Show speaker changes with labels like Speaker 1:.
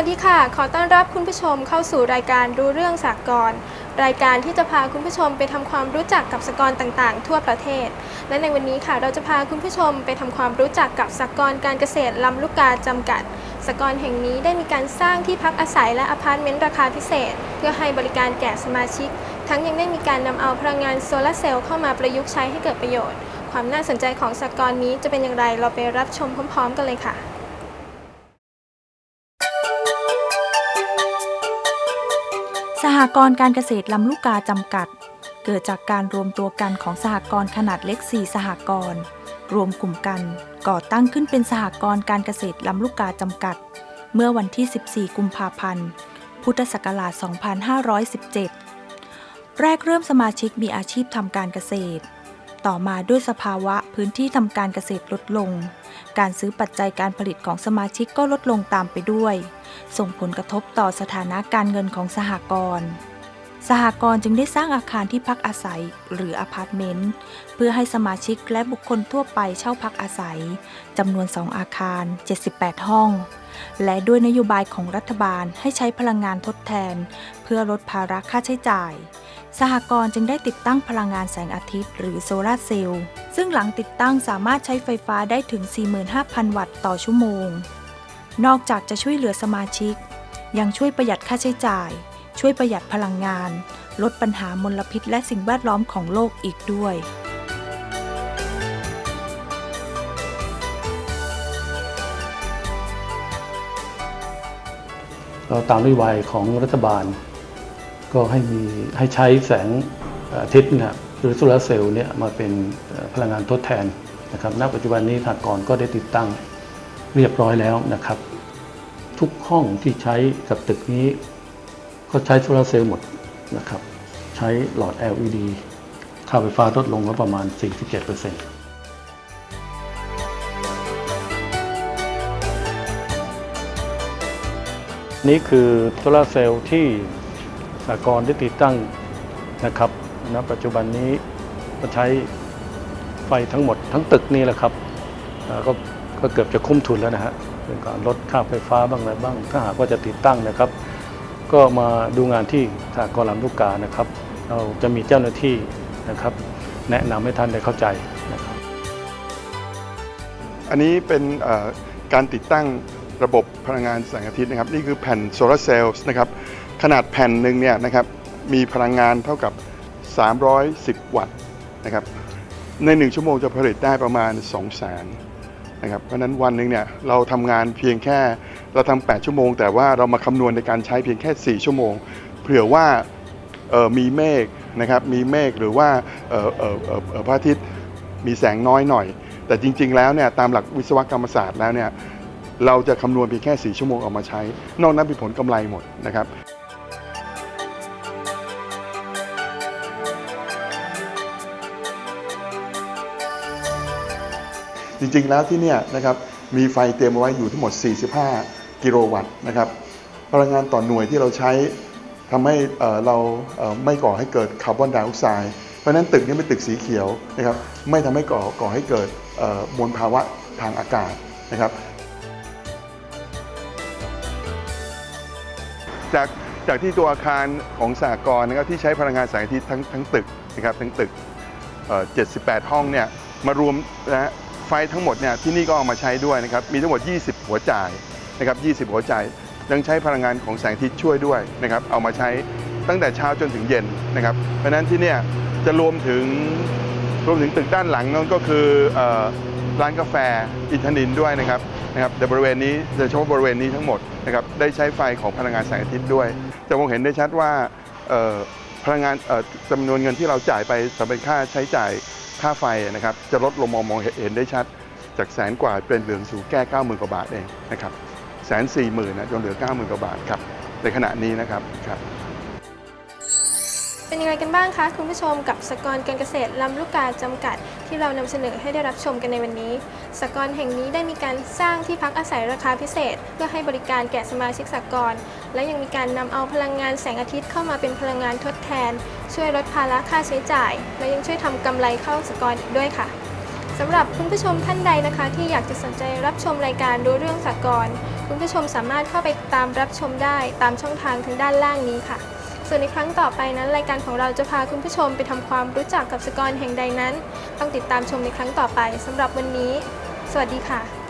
Speaker 1: วัสดีค่ะ ขอต้อนรับคุณผู้ชมเข้าสู่รายการรู้เรื่องสากลรายการที่จะพาคุณผู้ชมไปทำความรู้จักกับสากลต่างๆ ทั่วประเทศ และในวันนี้ค่ะ เราจะพาคุณผู้ชมไปทำความรู้จักกับสากลการเกษตรลำลูกกาจำกัดสากลแห่งนี้ได้มีการสร้างที่พักอาศัยและอพาร์ตเมนต์ราคาพิเศษ เพื่อให้บริการแก่สมาชิก ทั้งยังได้มีการนำเอาพลังงานโซลาร์เซลล์เข้ามาประยุกต์ใช้ให้เกิดประโยชน์ ความน่าสนใจของสากลนี้จะเป็นอย่างไรเราไปรับชมพร้อม ๆ กันเลยค่ะ
Speaker 2: หกรณ์การเกษตรลำลูกกาจำกัด เกิดจากการรวมตัวกันของสหกรณ์ขนาดเล็ก 4 สหกรณ์รวมกลุ่มกัน ก่อตั้งขึ้นเป็นสหกรณ์การเกษตรลำลูกกาจำกัด เมื่อวันที่ 14 กุมภาพันธ์ พุทธศักราช 2517 แรกเริ่มสมาชิกมีอาชีพทำการเกษตร ต่อมาด้วยสภาวะพื้นที่ทำการเกษตรลดลง การซื้อปัจจัยการผลิตของสมาชิกก็ลดลงตามไปด้วย ส่งผลกระทบต่อสถานะการเงินของสหกรณ์สหกรณ์จึงได้สร้างอาคารที่พักอาศัยหรืออพาร์ตเมนต์เพื่อให้สมาชิกและบุคคลทั่วไปเช่าพักอาศัยจำนวน 2 อาคาร 78 ห้อง และด้วยนโยบายของรัฐบาลให้ใช้พลังงานทดแทน เพื่อลดภาระค่าใช้จ่าย สหกรณ์จึงได้ติดตั้งพลังงานแสงอาทิตย์หรือโซลาร์เซลล์ซึ่งหลังติดตั้งสามารถใช้ไฟฟ้าได้ถึง 45,000 วัตต์ต่อชั่วโมง นอกจากจะช่วยเหลือสมาชิก ยังช่วยประหยัดค่าใช้จ่าย ช่วยประหยัดพลังงาน ลดปัญหามลพิษและสิ่งแวดล้อมของโลกอีกด้วย
Speaker 3: เราตามนโยบายของรัฐบาล ก็ให้มีให้ใช้แสงอาทิตย์นะครับหรือโซลาร์เซลล์เนี่ยมาเป็นพลังงานทดแทนนะครับณปัจจุบันนี้ทางกรก็ได้ติดตั้งเรียบร้อยแล้วนะครับ ทุกห้องที่ใช้กับตึกนี้ ก็ใช้โซลาเซลล์หมดนะครับ ใช้หลอด LED ค่าไฟฟ้าลดลงก็ประมาณ 47%นี่คือโซลาเซลล์ที่สากรได้ติดตั้งนะครับณปัจจุบันนี้ก็ใช้ไฟทั้งหมดทั้งตึกนี่แหละครับก็ก็เกือบจะคุ้มทุนแล้วนะฮะ เป็นการลดค่าไฟฟ้าบ้างอะไรบ้าง ถ้าหากว่าจะติดตั้งนะครับ ก็มาดูงานที่สากรลำลูกกานะครับ เราจะมีเจ้าหน้าที่นะครับ แนะนำให้ท่านได้เข้าใจนะครับ
Speaker 4: อันนี้เป็นการติดตั้งระบบพลังงานแสงอาทิตย์นะครับ นี่คือแผ่นโซลาร์เซลล์นะครับ ขนาดแผ่นหนึ่งเนี่ยนะครับมีพลังงานเท่ากับ 310 วัตต์นะครับใน 1 ชั่วโมงจะผลิตได้ประมาณ 2 0 0 0 0 นะครับเพราะนั้นวันหนึ่งเนี่ยเราทำงานเพียงแค่เราทำ8ชั่วโมง แต่ว่าเรามาคำนวณในการใช้เพียงแค่ 4 ชั่วโมง เผื่อว่าเออมีเมฆนะครับมีเมฆหรือว่าเออเออเออเออพระอาทิตย์มีแสงน้อยหน่อย แต่จริง ๆ แล้วเนี่ยตามหลักวิศวกรรมศาสตร์แล้วเนี่ยเราจะคำนวณเพียงแค่ 4 ชั่วโมงออกมาใช้ นอกนั้นเป็นผลกำไรหมดนะครับ จริงๆแล้วที่เนี่ยนะครับมีไฟเตรียมไว้อยู่ทั้งหมด 45 กิโลวัตต์นะครับพลังงานต่อหน่วยที่เราใช้ทำให้เราไม่ก่อให้เกิดคาร์บอนไดออกไซด์เพราะนั้นตึกนี้เป็นตึกสีเขียวนะครับไม่ทำให้ก่อก่อให้เกิดเอ่อมลภาวะทางอากาศนะครับจากจากที่ตัวอาคารของสหกรนะครับที่ใช้พลังงานแสงอาทิตย์ทั้งทั้งตึกนะครับทั้งตึก 78 ห้องเนี่ยมารวมนะฮะ ไฟทั้งหมดเนี่ยที่นี่ก็เอามาใช้ด้วยนะครับ มีทั้งหมด 20 หัวจ่ายนะครับ 20 หัวจ่ายยังใช้พลังงานของแสงอาทิตย์ช่วยด้วยนะครับ เอามาใช้ตั้งแต่เช้าจนถึงเย็นนะครับ เพราะฉะนั้นที่เนี่ยจะรวมถึงรวมถึงตึกด้านหลังนั่นก็คืออร้านกาแฟอินทนินด้วยนะครับนะครับแต่บริเวณนี้โดยเฉพาะบริเวณนี้ทั้งหมดนะครับได้ใช้ไฟของพลังงานแสงอาทิตย์ด้วย จะมองเห็นได้ชัดว่าพลังงานจำนวนเงินที่เราจ่ายไปสำหรับค่าใช้จ่าย ค่าไฟนะครับจะลดลงมองมองเห็นได้ชัด จากแสนกว่าเป็นเหลือสู่แก้เก้าหมื่นกว่าบาทเองนะครับแสนสี่หมื่นนะจนเหลือเก้าหมื่นกว่าบาทครับในขณะนี้นะครับครับ
Speaker 1: เป็นยังไงกันบ้างคะ คุณผู้ชมกับสกรการเกษตรลำลูกกาจำกัด ที่เรานำเสนอให้ได้รับชมกันในวันนี้ สกรแห่งนี้ได้มีการสร้างที่พักอาศัยราคาพิเศษ เพื่อให้บริการแก่สมาชิกสกร และยังมีการนำเอาพลังงานแสงอาทิตย์เข้ามาเป็นพลังงานทดแทน ช่วยลดภาระค่าใช้จ่าย และยังช่วยทำกำไรเข้าสกรอีกด้วยค่ะสำหรับคุณผู้ชมท่านใดนะคะ ที่อยากจะสนใจรับชมรายการรู้เรื่องสากลคุณผู้ชมสามารถเข้าไปตามรับชมได้ตามช่องทางทางด้านล่างนี้ค่ะ ส่วนในครั้งต่อไปนั้น รายการของเราจะพาคุณผู้ชมไปทำความรู้จักกับสากลแห่งใดนั้น ต้องติดตามชมในครั้งต่อไปสำหรับวันนี้ สวัสดีค่ะ